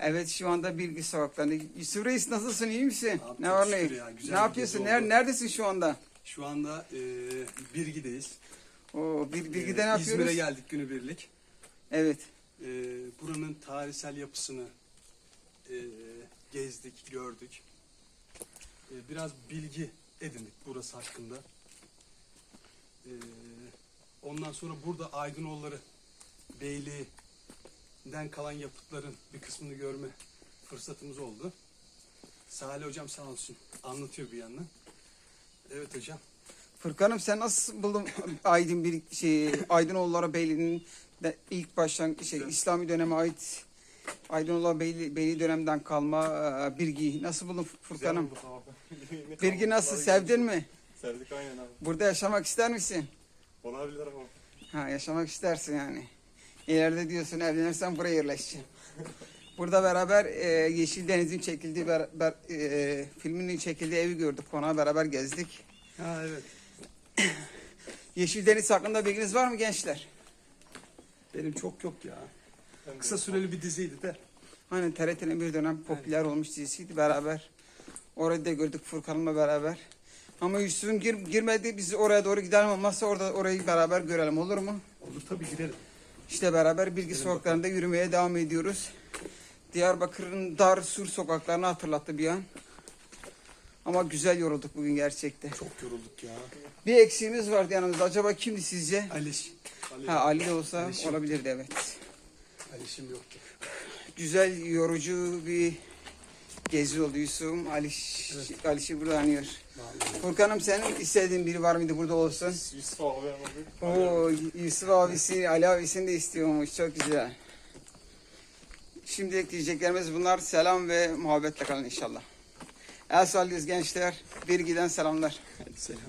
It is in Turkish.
Evet şu anda Bilgi Sokakları'nda. Yusuf Reis nasılsın iyi misin? Abi ne var ne? ya, Ne yapıyorsun? Ner neredesin şu anda? Şu anda e, Birgi'deyiz. Oo, bir, Bilgi'de E, ne yapıyoruz? İzmir'e geldik günübirlik. Evet. E, buranın tarihsel yapısını e, gezdik, gördük. E, biraz bilgi edindik burası hakkında. E, ondan sonra burada Aydınoğulları Beyliği'nden kalan yapıtların bir kısmını görme fırsatımız oldu. Salih hocam sağ olsun anlatıyor bir yandan. Evet hocam. Furkan'ım sen nasıl buldun Aydın bir şey Aydınoğulları Beyliği'nin ilk baştan şey. İslami döneme ait Aydınoğulları Beyliği, Beyliği dönemden kalma e, Birgi nasıl buldun Furkan'ım? Birgi nasıl sevdin mi? Sevdik aynen abi. Burada yaşamak ister misin? Olabilir ama. Ha yaşamak istersin yani. İleride diyorsun evlenirsen buraya yerleşeceğim. Burada beraber e, Yeşil Deniz'in çekildiği ber, ber- e, filminin çekildiği evi gördük. Konağı beraber gezdik. Ha evet. Yeşil Deniz hakkında bilginiz var mı gençler? Benim çok yok ya. Kısa süreli bir diziydi de. Hani TRT'nin bir dönem popüler olmuş dizisiydi beraber. Orayı da gördük Furkan'la beraber. Ama Yusuf'un gir, girmedi biz oraya doğru gidelim olmazsa orada orayı beraber görelim olur mu? Olur tabii gidelim. İşte beraber bilgi sokaklarında yürümeye devam ediyoruz. Diyarbakır'ın dar sur sokaklarını hatırlattı bir an. Ama güzel yorulduk bugün gerçekten. Çok yorulduk ya. Bir eksiğimiz vardı yanımızda. Acaba kimdi sizce? Aliş. Ali. Ha Ali de olsa Ali Şim. olabilirdi evet. Alişim yoktu. Güzel, yorucu bir gezi oldu Yusuf'um. Ali, Evet. Aliş'i burada anıyor. Furkan'ım senin istediğin biri var mıydı burada olsun? Yusuf abi abi. Oo, Yusuf abisi, Ali abisini de istiyormuş. Çok güzel. Şimdilik diyeceklerimiz bunlar. Selam ve muhabbetle kalın inşallah. El sallıyoruz gençler. Bir giden selamlar. Hadi selam.